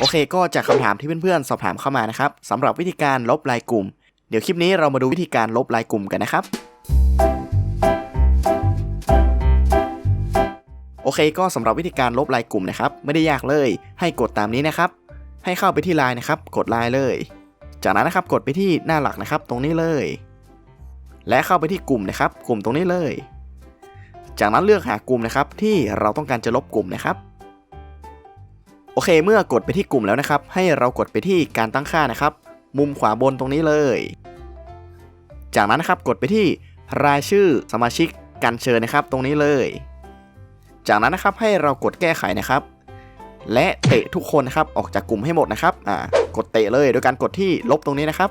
โอเค ก็จากคำถามที่เพื่อนๆสอบถามเข้ามานะครับสำหรับวิธีการลบรายกลุ่ม เดี๋ยวคลิปนี้เรามาดูวิธีการลบรายกลุ่มกันนะครับโอเค ก็สำหรับวิธีการลบรายกลุ่มนะครับ ไม่ได้ยากเลย ให้กดตามนี้นะครับ ให้เข้าไปที่ไลน์นะครับ กดไลน์เลย จากนั้นนะครับกดไปที่หน้าหลักนะครับ ตรงนี้เลย และเข้าไปที่กลุ่มนะครับ กลุ่มตรงนี้เลย จากนั้นเลือกหากลุ่มนะครับ ที่เราต้องการจะลบกลุ่มนะครับ โอเคเมื่อกดไปที่กลุ่มแล้วนะครับ ให้เรากดไปที่การตั้งค่านะครับ มุมขวาบนตรงนี้เลย จากนั้นนะครับกดไปที่รายชื่อสมาชิกการเชิญนะครับ ตรงนี้เลย จากนั้นนะครับให้เรากดแก้ไขนะครับ และเตะทุกคนนะครับออกจากกลุ่มให้หมดนะครับอ่ากดเตะเลยโดยการกดที่ลบตรงนี้นะครับ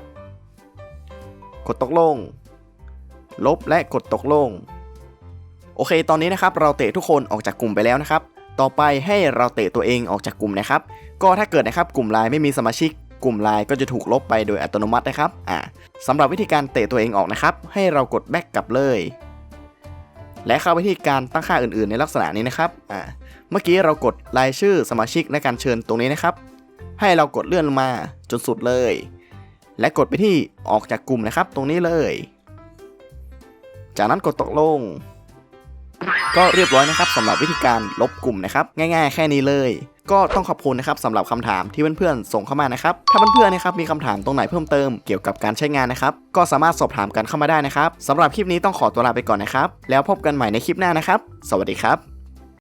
กดตกลง ลบและกดตกลง โอเค ตอนนี้นะครับเราเตะทุกคนออกจากกลุ่มไปแล้วนะครับ ต่อไปให้เราเตะตัวเองออกจากกลุ่มนะครับ ก็ถ้าเกิดนะครับกลุ่มไลน์ไม่มีสมาชิกกลุ่มไลน์ก็จะถูกลบไปโดยอัตโนมัตินะครับอ่าสำหรับวิธีการเตะตัวเองออกนะครับ ให้เรากดแบ็กกลับเลย และเข้าไปที่การตั้งค่าอื่นๆ ในลักษณะนี้นะครับอ่าเมื่อกี้เรากดรายชื่อสมาชิกในการเชิญตรงนี้นะครับ ให้เรากดเลื่อนลงมาจนสุดเลย และกดไปที่ออกจากกลุ่มนะครับ ตรงนี้เลย จากนั้นกดตกลง ก็เรียบร้อยนะครับสำหรับวิธีการลบกลุ่มนะครับ ง่ายๆ แค่นี้เลย ก็ต้องขอบคุณนะครับสำหรับคำถามที่เพื่อนๆส่งเข้ามานะครับ ถ้าเพื่อนๆนะครับมีคำถามตรงไหนเพิ่มเติมเกี่ยวกับการใช้งานนะครับ ก็สามารถสอบถามกันเข้ามาได้นะครับสำหรับคลิปนี้ต้องขอตัวลาไปก่อนนะครับ แล้วพบกันใหม่ในคลิปหน้านะครับ สวัสดีครับ